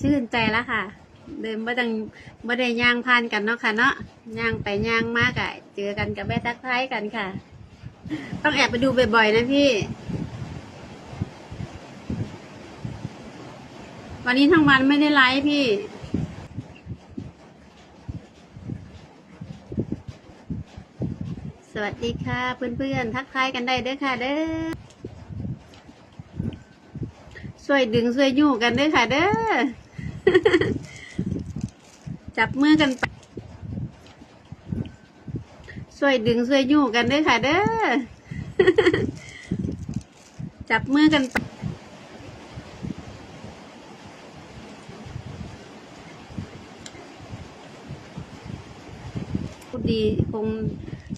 ชื่นใจแล้วค่ะ เดินบ่ดังบ่ได้ย่างผ่านกันเนาะค่ะเนาะย่างไปย่างมากอะเจอกันกับแม่ทักทายกันค่ะ ต้องแอบไปดูบ่อยๆนะพี่ วันนี้ทั้งวันไม่ได้ไลฟ์พี่สวัสดีค่ะเพื่อนๆทักทายกันได้เด้อค่ะ เด้อช่วยดึงช่วยยู่กันเด้อค่ะ เด้อ จับมือกันไปช่วยดึงช่วยยู่กันด้อค่ะ เด้อ จับมือกันไปพูดดีคง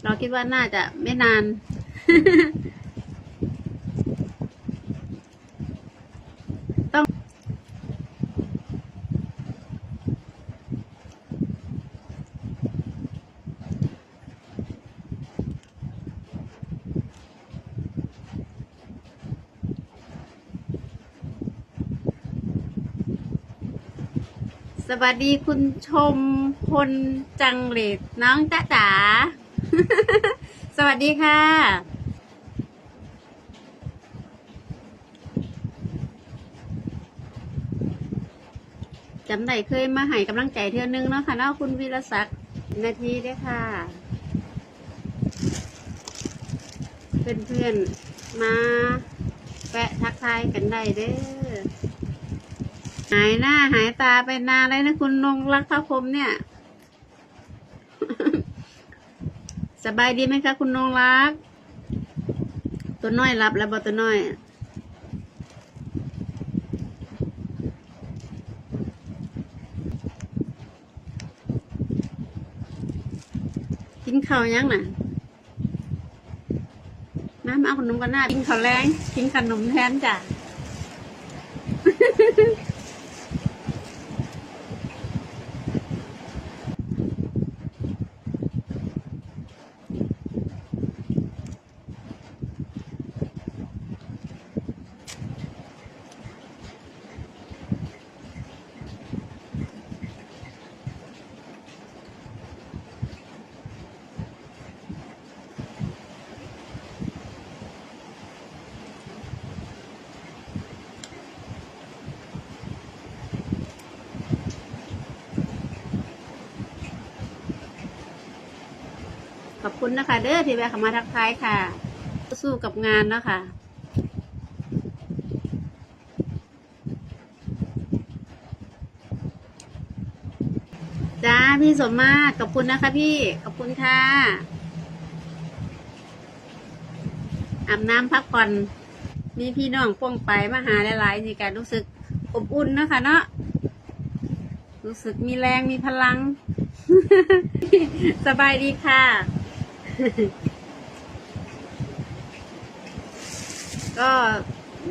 เราคิดว่าน่าจะไม่นาน วัสดีคุณชมพลจังเลดน้องจ๊ะจ๋า สวัสดีค่ะ จำได้เคยมาให้กำลังใจเทื่อนึงเนาะค่ะเนาะคุณวีรศักดิ์นาทีเด้ค่ะ เพื่อนๆ มาแวะทักทายกันได้เด้อ หายหน้าหายตาไปนานเลยนะคุณนงรักพระพรมเนี่ย สบายดีไหมคะคุณนงรัก ตัวน้อยรับแล้วบอตัวน้อยกินข้าวยังน่ะมามาเอาขนมกันหน้ากินข้าวแรงกินขนมแทนจ้ะ คุณนะคะ เด้อที่แวะเข้ามาทักทายค่ะ สู้กับงานเนาะค่ะจ้าพี่สมมาตรขอบคุณนะคะพี่ ขอบคุณค่ะอาบน้ำพักผ่อน มีพี่น้องป้องไปมาหาหลายๆนี่การรู้สึกอบอุ่นเนาะคะเนาะรู้สึกมีแรงมีพลัง สบายดีค่ะ ก็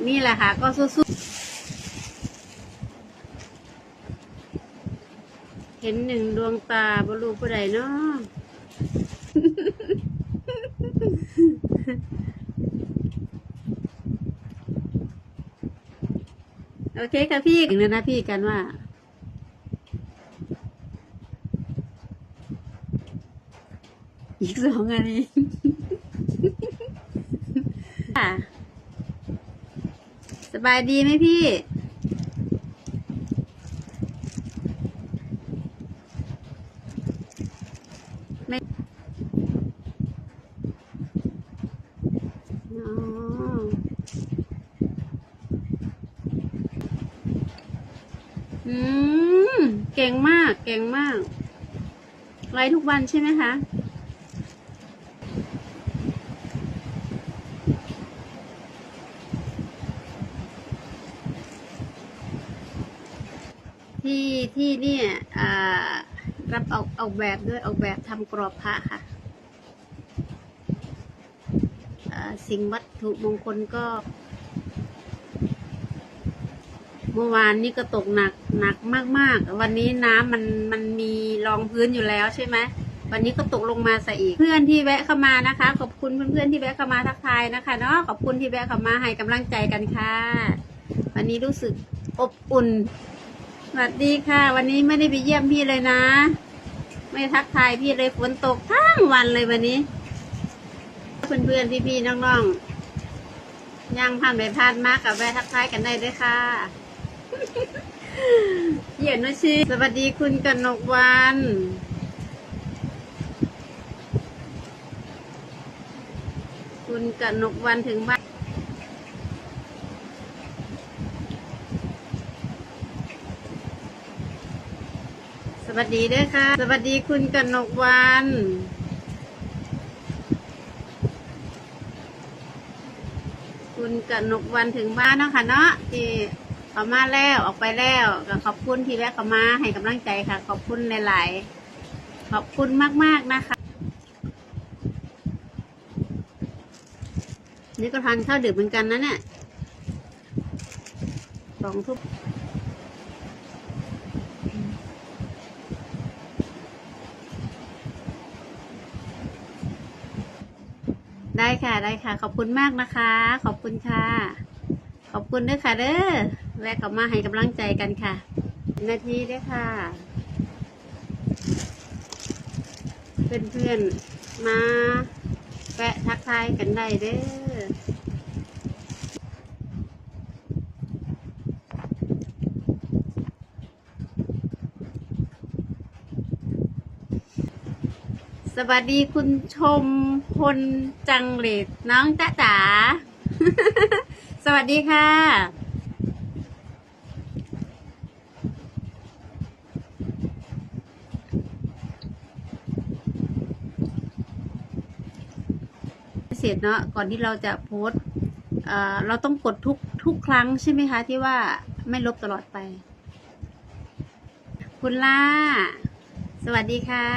นี่แหละค่ะ ก็สู้ๆเห็นหนึ่งดวงตาบรูผู้ใดเนาะโอเคค่ะพี่ถึงแล้วนะพี่กันว่า อีกสองอันนี้ค่ะสบายดีไหมพี่ ไม่อ๋ออืม เก่งมาก เก่งมาก ไลฟ์ทุกวันใช่ไหมคะ ที่ที่เนี่ยรับออกออกแบบด้วยออกแบบทำกรอบพระค่ะสิ่งวัตถุมงคลก็ เมื่อวานนี้ก็ตกหนักหนักมาก ๆ วันนี้น้ำมันมันมีรองพื้นอยู่แล้วใช่ไหมวันนี้ก็ตกลงมาใส่อีกเพื่อนที่แวะเข้ามานะคะ ขอบคุณเพื่อนๆที่แวะเข้ามาทักทายนะคะเนาะขอบคุณที่แวะเข้ามาให้กำลังใจกันค่ะ วันนี้รู้สึกอบอุ่น สวัสดีค่ะ วันนี้ไม่ได้ไปเยี่ยมพี่เลยนะ ไม่ทักทายพี่เลยฝนตกทั้งวันเลยวันนี้ เพื่อนๆพี่ๆน้องๆย่างผ่านไปผ่านมากกับแวะทักทายกันได้ด้วยค่ะเหยียนนะชีสวัสดีคุณกนกวันคุณกนกวันถึงบ้าน วัสดีด้วยค่ะ สวัสดีคุณกนกวันคุณกนกวันถึงบ้านเนาะค่ะเนาะที่เขามาแล้วออกไปแล้วก็ขอบคุณที่แวะเขามาให้กำลังใจค่ะ ขอบคุณหลาย ๆ ขอบคุณมาก ๆ นะคะนี่ก็ทานข้าวดึกเหมือนกันนะเนี่ยสองทุก ค่ะได้ค่ะ ขอบคุณมากนะคะ ขอบคุณค่ะ ขอบคุณด้วยค่ะเด้อแวะกลับมาให้กำลังใจกันค่ะ นาทีด้วยค่ะ เพื่อนๆมาแวะทักทายกันได้เด้อ สวัสดีคุณชมพลจังเลดน้องจ๊ะจ๋า สวัสดีค่ะ เสร็จเนาะก่อนที่เราจะโพสเอ่อเราต้องกดทุกทุกครั้งใช่ไหมคะ ที่ว่าไม่ลบตลอดไป คุณล่า สวัสดีค่ะ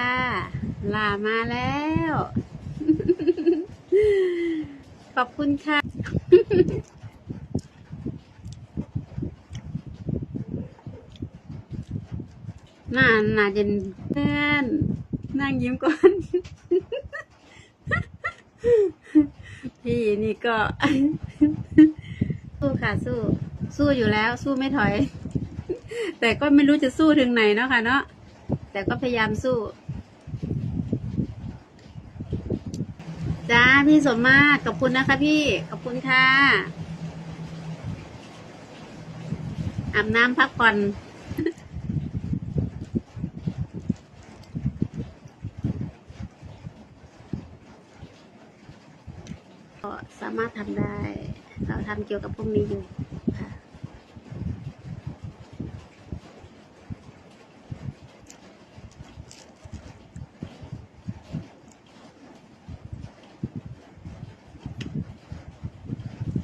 ลามาแล้ว ขอบคุณค่ะ หน้าหน้าเย็นเพื่อนนั่งยิ้มก่อน พี่นี่ก็ สู้ค่ะสู้ สู้อยู่แล้ว สู้ไม่ถอย แต่ก็ไม่รู้จะสู้ถึงไหนเนาะค่ะเนาะ แต่ก็พยายามสู้ จ้าพี่สมมาตรขอบคุณนะคะพี่ ขอบคุณค่ะ อาบน้ำพักผ่อนก็สามารถทำได้ เราทำเกี่ยวกับพวกนี้อยู่ค่ะ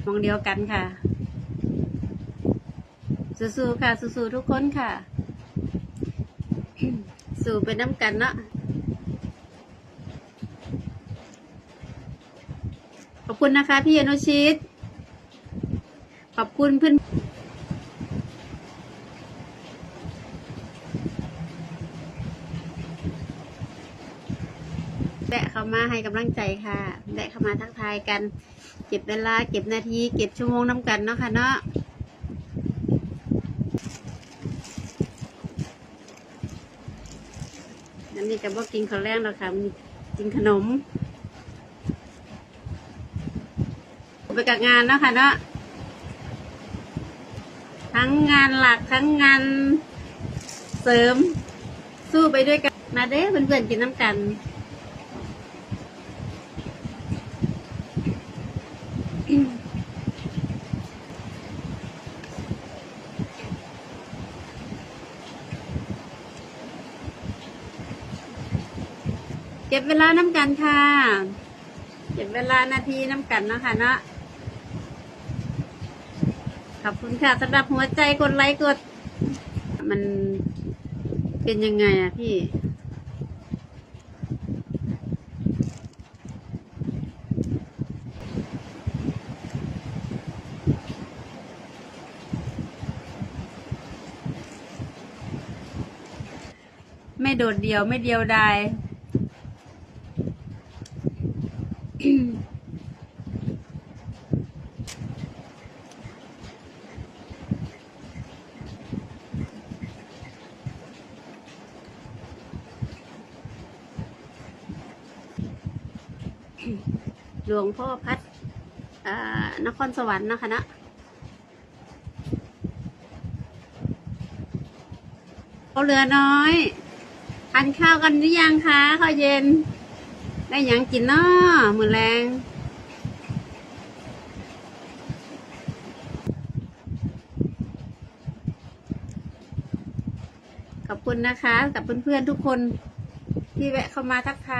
ม องเดียวกันค่ะ สู้ๆค่ะ สู้ๆทุกคนค่ะ สู้ไปน้ำกันเนาะขอบคุณนะคะพี่อนุชิต ขอบคุณเพื่อน แวะเข้ามาให้กำลังใจค่ะแวะเข้ามาทักทายกัน เก็บเวลา เก็บนาที เก็บชั่วโมงน้ำกันเนาะค่ะเนาะอันนี้ก็บอกกินข้าวแรงแล้วค่ะมีกินขนม ไปกับงานเนาะค่ะเนาะทั้งงานหลักทั้งงานเสริมสู้ไปด้วยกัน มาเด้เพื่อนๆกินน้ำกัน เก็บเวลาน้ำกันค่ะ เก็บเวลานาทีน้ำกันนะคะเนาะขอบคุณค่ะสำหรับหัวใจกดไลค์กด มันเป็นยังไงอะพี่ ไม่โดดเดี่ยวไม่เดียวดาย หลวงพ่อพัดนครสวรรค์นะคะนะเขาเหลือน้อยทานข้าวกันหรือยังคะข้าวเย็น ได้ยังกินน้อมือแรงขอบคุณนะคะ กับเพื่อนๆทุกคนที่แวะเข้ามาทักทาย